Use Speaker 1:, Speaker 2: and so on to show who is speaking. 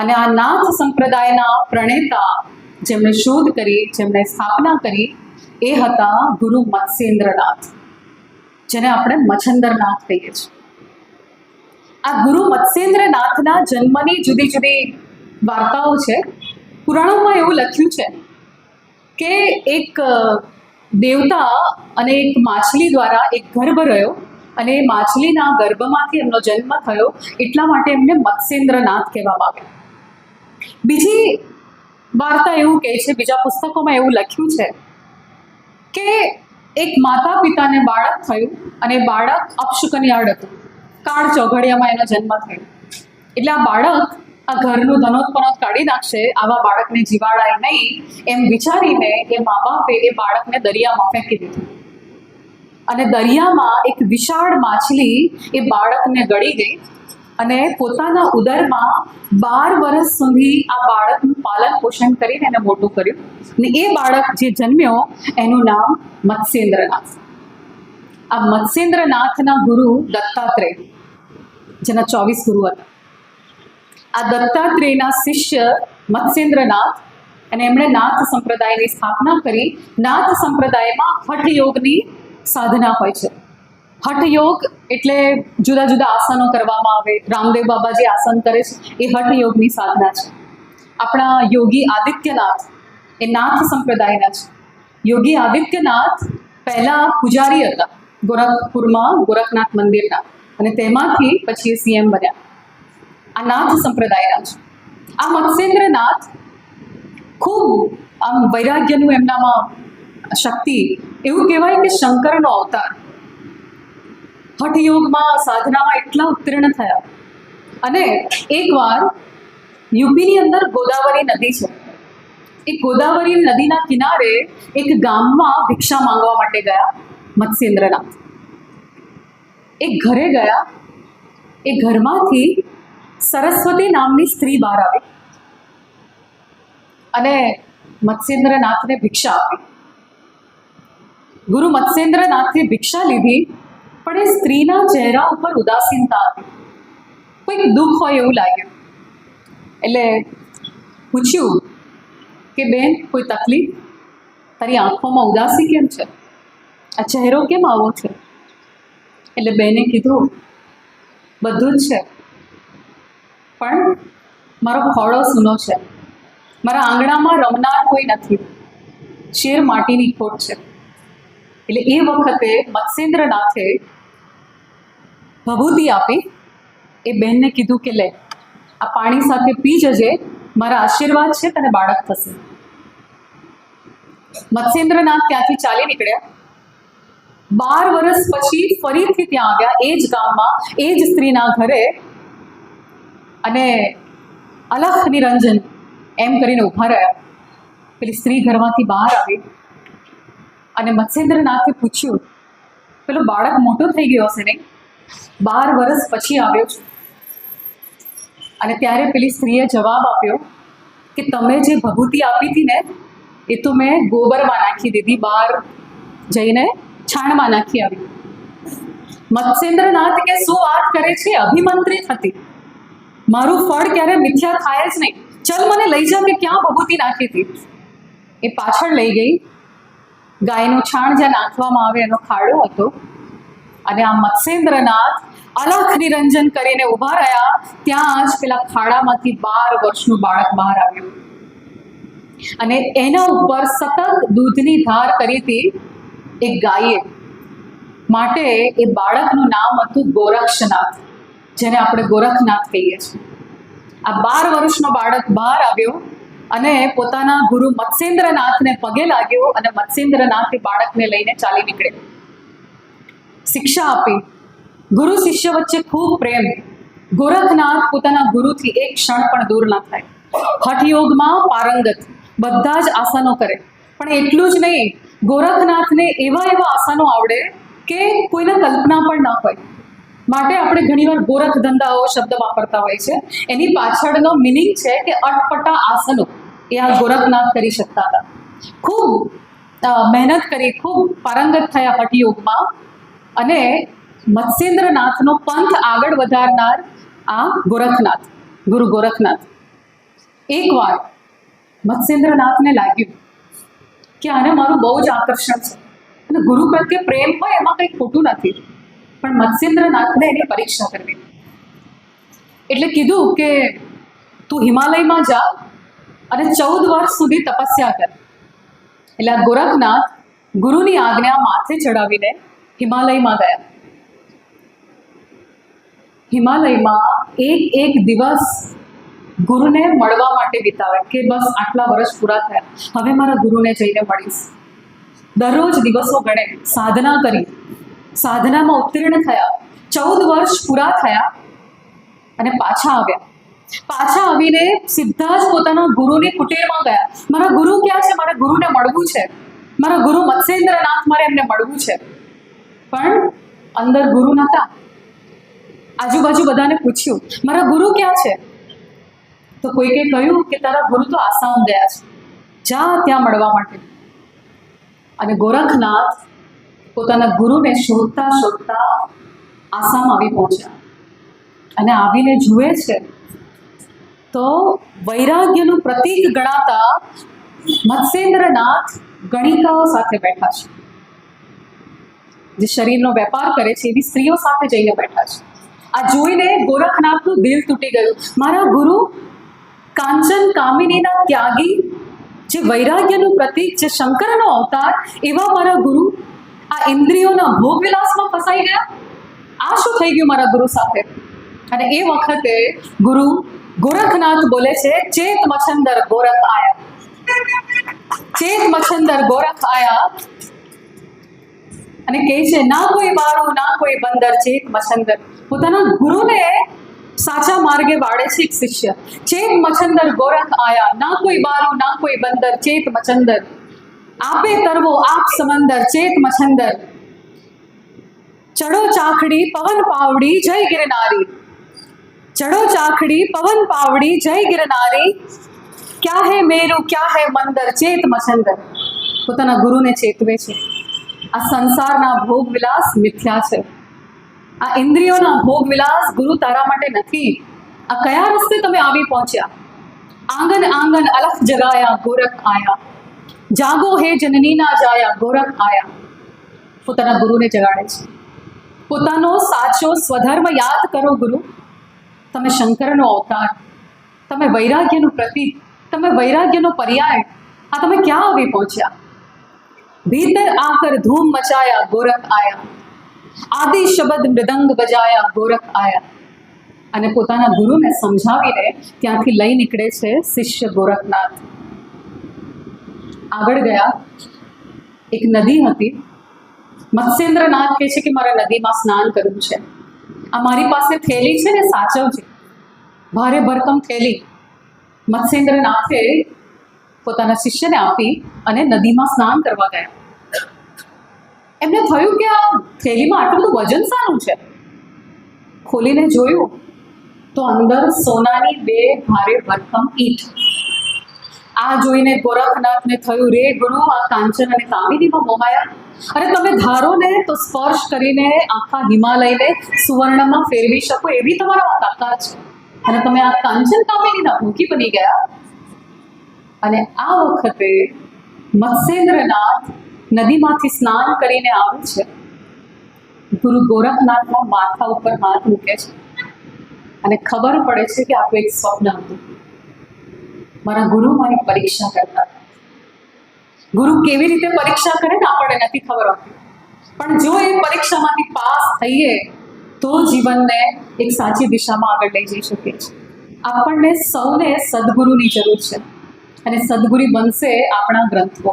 Speaker 1: અને આ નાથ સંપ્રદાયના પ્રણેતા જેમણે શોધ કરી, જેમણે સ્થાપના કરી, એ હતા ગુરુ મત્સ્યેન્દ્રનાથ, જેને આપણે મચ્છંદરનાથ કહીએ છીએ. આ ગુરુ મત્સ્યેન્દ્રનાથના જન્મની જુદી જુદી વાર્તાઓ છે. પુરાણોમાં એવું લખ્યું છે કે એક દેવતા અને એક માછલી દ્વારા એક ગર્ભ રહ્યો અને એ માછલીના ગર્ભમાંથી એમનો જન્મ થયો. એટલા માટે એમને મત્સ્યેન્દ્રનાથ કહેવામાં આવે બીજી વાર્તા એવું કહે છે, બીજા પુસ્તકોમાં એવું લખ્યું છે કે એક માતા પિતાને બાળક થયું અને બાળક અપશુકનિયાળ હતું. કાળ ચોઘડિયામાં એનો જન્મ થયો. એટલે આ બાળક આ ઘરનું ધનોત્પનોત કાઢી નાખશે, આવા બાળકને જીવાડાય નહીં એમ વિચારીને એ મા બાપે એ બાળકને દરિયામાં ફેંકી દીધું. અને દરિયામાં એક વિશાળ માછલી એ બાળકને ગળી ગઈ અને પોતાના ઉદરમાં બાર વર્ષ સુધી આ બાળકનું પાલન પોષણ કરીને એને મોટું કર્યું. અને એ બાળક જે જન્મ્યો, એનું નામ મત્સ્યેન્દ્રનાથ. આ મત્સ્યેન્દ્રનાથના ગુરુ દત્તાત્રેય, જેના ચોવીસ ગુરુ હતા. આ દત્તાત્રેયના શિષ્ય મત્સ્યેન્દ્રનાથ અને એમણે નાથ સંપ્રદાયની સ્થાપના કરી. નાથ સંપ્રદાયમાં હઠયોગની સાધના હોય છે. હઠ યોગ એટલે જુદા જુદા આસનો કરવામાં આવે. રામદેવ બાબા જે આસન કરે છે, એ હઠ યોગની સાધના છે. આપણા યોગી આદિત્યનાથ એ નાથ સંપ્રદાયના છે. યોગી આદિત્યનાથ પહેલા પૂજારી હતા, ગોરખપુરમાં, ગોરખનાથ મંદિરના. અને તેમાંથી પછી એ સીએમ બન્યા. આ નાથ સંપ્રદાયના છે. આ મત્સ્યેન્દ્રનાથ ખૂબ આમ વૈરાગ્યનું એમનામાં શક્તિ, એવું કહેવાય કે શંકરનો અવતાર. હઠયોગમાં સાધનામાં એટલા ઉત્તીર્ણ થયા. અને એકવાર યુપીની અંદર ગોદાવરી નદી છે. એ ગોદાવરી નદીના કિનારે એક ગામમાં ભિક્ષા માંગવા માટે ગયા મત્સ્યેન્દ્રનાથ. એક ઘરે ગયા. એ ઘરમાંથી સરસ્વતી નામની સ્ત્રી બહાર આવી. અને મત્સ્યેન્દ્રનાથને ભિક્ષા આપી. ગુરુ મત્સ્યેન્દ્રનાથે ભિક્ષા લીધી. પણ એ સ્ત્રીના ચહેરા ઉપર ઉદાસીનતા હતી કોઈક દુઃખ હોય એવું લાગ્યું એટલે પૂછ્યું કે બેન કોઈ તકલીફ તારી આંખોમાં ઉદાસી કેમ છે આ ચહેરો કેમ આવો છે એટલે બેને કીધું બધું જ છે પણ મારો ખોળો સૂનો છે મારા આંગણામાં રમનાર કોઈ નથી શેર માટીની ખોટ છે એટલે એ વખતે મત્સ્યેન્દ્રનાથે ભભૂતિ આપી, એ બહેનને કીધું કે લે, આ પાણી સાથે પી જજે, મારા આશીર્વાદ છે, તને બાળક થશે. મત્સ્યેન્દ્રનાથ ત્યાંથી ચાલી નીકળ્યા. બાર વર્ષ પછી ફરીથી ત્યાં આવ્યા, એ જ ગામમાં, એ જ સ્ત્રીના ઘરે, અને અલખ નિરંજન એમ કરીને ઊભા રહ્યા. પેલી સ્ત્રી ઘરમાંથી બહાર આવી અને મત્સ્યેન્દ્રનાથે પૂછ્યું, પેલો બાળક મોટો થઈ ગયો હશે નહીં બાર વર્ષ પછી આવ્યો છું. અને ત્યારે પેલી સ્ત્રીએ જવાબ આપ્યો કે તમે જે ભભૂતિ આપી હતી ને, એ તો મેં ગોબરમાં નાખી દીધી, બહાર જઈને છાણમાં નાખી આવી. મત્સ્યેન્દ્રનાથ કે શું વાત કરે છે? અભિમંત્રિત હતી. મારું ફળ ક્યારે મિથ્યા થાય જ નહીં. ચલ મને લઈ જા કે ક્યાં ભભૂતિ નાખી હતી? એ પાછળ લઈ ગઈ. ગાયનું છાણ જ્યાં નાખવામાં આવે એનો ખાડો હતો અને આ મત્સ્યેન્દ્રનાથ અલખ નિરંજન કરીને ઊભા રહ્યા, ત્યાં જ પેલા ખાડામાંથી બાર વર્ષનું બાળક બહાર આવ્યું. અને એના ઉપર સતત દૂધની ધાર કરી એક ગાયે. માટે એ બાળકનું નામ હતું ગોરક્ષનાથ જેને આપણે ગોરખનાથ કહીએ છીએ. આ બાર વર્ષનો બાળક બહાર આવ્યો અને પોતાના ગુરુ મત્સ્યેન્દ્રનાથને પગે લાગ્યો અને મત્સ્યેન્દ્રનાથ એ બાળકને લઈને ચાલી નીકળે શિક્ષા આપી. ગુરુ શિષ્ય વચ્ચે ખૂબ પ્રેમ. ગોરખનાથ પોતાના ગુરુથી એક ક્ષણ પણ દૂર ના થાય. હઠયોગમાં પારંગત. બધા જ આસનો કરે. પણ એટલું જ નહીં, ગોરખનાથને એવા એવા આસનો આવડે કે કોઈને કલ્પના પણ ના હોય. માટે આપણે ઘણીવાર ગોરખ ધંધાઓ શબ્દ વાપરતા હોય છે. એની પાછળનો મિનિંગ છે કે અટપટા આસનો. એ આ ગોરખનાથ કરી શકતા હતા. ખૂબ મહેનત કરી, ખૂબ પારંગત થયા હઠયોગમાં અને મત્સ્યેન્દ્રનાથનો પંથ આગળ વધારનાર આ ગોરખનાથ, ગુરુ ગોરખનાથ. એકવાર મત્સ્યેન્દ્રનાથને લાગ્યું કે આને મારું બહુ જ આકર્ષણ છે અને ગુરુ પ્રત્યે પ્રેમ હોય એમાં કંઈ ખોટું નથી, પણ મત્સ્યેન્દ્રનાથને એની પરીક્ષા કરવી. એટલે કીધું કે તું હિમાલયમાં જા અને ચૌદ વર્ષ સુધી તપસ્યા કર. એટલે આ ગોરખનાથ ગુરુની આજ્ઞા માથે ચડાવીને હિમાલયમાં ગયા. હિમાલયમાં એક એક દિવસ ગુરુને મળવા માટે વિતાવે કે બસ આટલા વર્ષ પૂરા થયા. હવે મારા ગુરુને જઈને મળીશ. દરરોજ દિવસો ગણે સાધના કરી. સાધનામાં ઉત્તીર્ણ થયા. ચૌદ વર્ષ પૂરા થયા અને પાછા આવ્યા. પાછા આવીને સીધા જ પોતાના ગુરુની કુટીરમાં ગયા. મારા ગુરુ ક્યાં છે? મારા ગુરુને મળવું છે. મારા ગુરુ મત્સ્યેન્દ્રનાથ મારે એમને મળવું છે. પણ અંદર ગુરુ નહોતા. આજુબાજુ બધાને પૂછ્યું, મારા ગુરુ ક્યાં છે? તો કોઈકે કહ્યું કે, તારા ગુરુ તો આસામ ગયા છે. જા ત્યાં મળવા માટે. અને ગોરખનાથ પોતાના ગુરુને શોધતા શોધતા આસામ આવી પહોંચ્યા. અને આવીને જુએ છે તો વૈરાગ્યનું પ્રતીક ગણાતા મત્સ્યેન્દ્રનાથ ગણિકાઓ સાથે બેઠા છે. જે શરીરનો વેપાર કરે છે, એવી સ્ત્રીઓ સાથે જઈને બેઠા છે. આ જોઈને ગોરખનાથનું દિલ તૂટી ગયું. મારા ગુરુ, કાંચન કામિનીના ત્યાગી જે વૈરાગ્યનું પ્રતીક, જે શંકરનો અવતાર, એવા મારા ગુરુ, આ ઇન્દ્રિયોના ભોગવિલાસમાં ફસાઈ ગયા? આ શું થઈ ગયું મારા ગુરુ સાથે? અને એ વખતે ગુરુ ગોરખનાથ બોલે છે, ચેત મછંદર ગોરખ આયા. ચેત મછંદર ગોરખ આયા. અને કહે છે, ના કોઈ બારું ના કોઈ બંદર ચેત મચ્છંદર પોતાના ગુરુને સાચા માર્ગે વાળે છે એક શિષ્ય. ચેત મચ્છંદર ગોરખ આયા, ના કોઈ બારું ના કોઈ બંદર ચેત મચ્છંદર આપે તરવો, આપ સમંદર ચેત મચ્છંદર ચડો ચાખડી, પવન પાવડી, જય ગિરનારી. ચડો ચાખડી, પવન પાવડી, જય ગિરનારી. ક્યાં હે મેરું, ક્યાં હે મંદર ચેત મચ્છંદર પોતાના ગુરુને ચેતવે છે. આ સંસારના ભોગ વિલાસ મિથ્યા છે. આ ઇન્દ્રિયોના ભોગ વિલાસ ગુરુ તારા માટે નથી. આ કયા રસ્તે તમે આવી પહોંચ્યા? આંગન આંગન અલખ જગાયા, ગોરખ આયા. જાગો હે જનનીના જાયા, ગોરખ આયા. પોતાના ગુરુને જગાડે છે. પોતાનો સાચો સ્વધર્મ યાદ કરો ગુરુ. તમે શંકરનો અવતાર. તમે વૈરાગ્યનું પ્રતીક. તમે વૈરાગ્યનો પર્યાય. આ તમે ક્યાં આવી પહોંચ્યા? ભીતર આકર ધૂમ મચાયા, ગોરખ આયા. આદિ શબ્દ મૃદંગ બજાયા, ગોરખ આયા. અને પોતાના ગુરુને સમજાવીને ત્યાંથી લઈ નીકળે છે શિષ્ય ગોરખનાથ. આગળ ગયા. એક નદી હતી. મત્સ્યેન્દ્રનાથ કહે છે કે મારે નદીમાં સ્નાન કરવું છે. આ મારી પાસે થેલી છે ને સાચવજે. ભારે ભરકમ થેલી. મત્સ્યેન્દ્રનાથે પોતાના શિષ્યને આપી અને નદીમાં સ્નાન કરવા ગયા. એમને થયું કે આ થેલીમાં આટલું બધું વજન સારું છે? ખોલીને જોયું તો અંદર સોનાની બે ભારે ભરખમ ઈટ. આ જોઈને ગોરખનાથને થયું, રે ગુરુ, આ કાંચન અને કામિનીમાં મોમાયા. અરે તમે ધારો ને તો સ્પર્શ કરીને આખા હિમાલયને સુવર્ણમાં ફેરવી શકો એવી તમારામાં તાકાત છે અને તમે આ કાંચન કામિનીના ભૂખી બની ગયા? અને આ વખતે મત્સ્યેન્દ્રનાથ નદીમાંથી સ્નાન કરીને આવે છે. ગુરુ ગોરખનાથના માથા ઉપર હાથ મૂકે છે. અને ખબર પડે છે કે આપણું એક સ્વપ્ન હતું. મારા ગુરુ મારી પરીક્ષા કરતા. ગુરુ કેવી રીતે પરીક્ષા કરે ને આપણને નથી ખબર હોતી. પણ જો એ પરીક્ષામાંથી પાસ થઈએ, તો જીવનને એક સાચી દિશામાં આગળ લઈ જઈ શકીએ છીએ આપણને સૌને સદગુરુની જરૂર છે. અને સદગુરુ બનશે આપણા ગ્રંથો.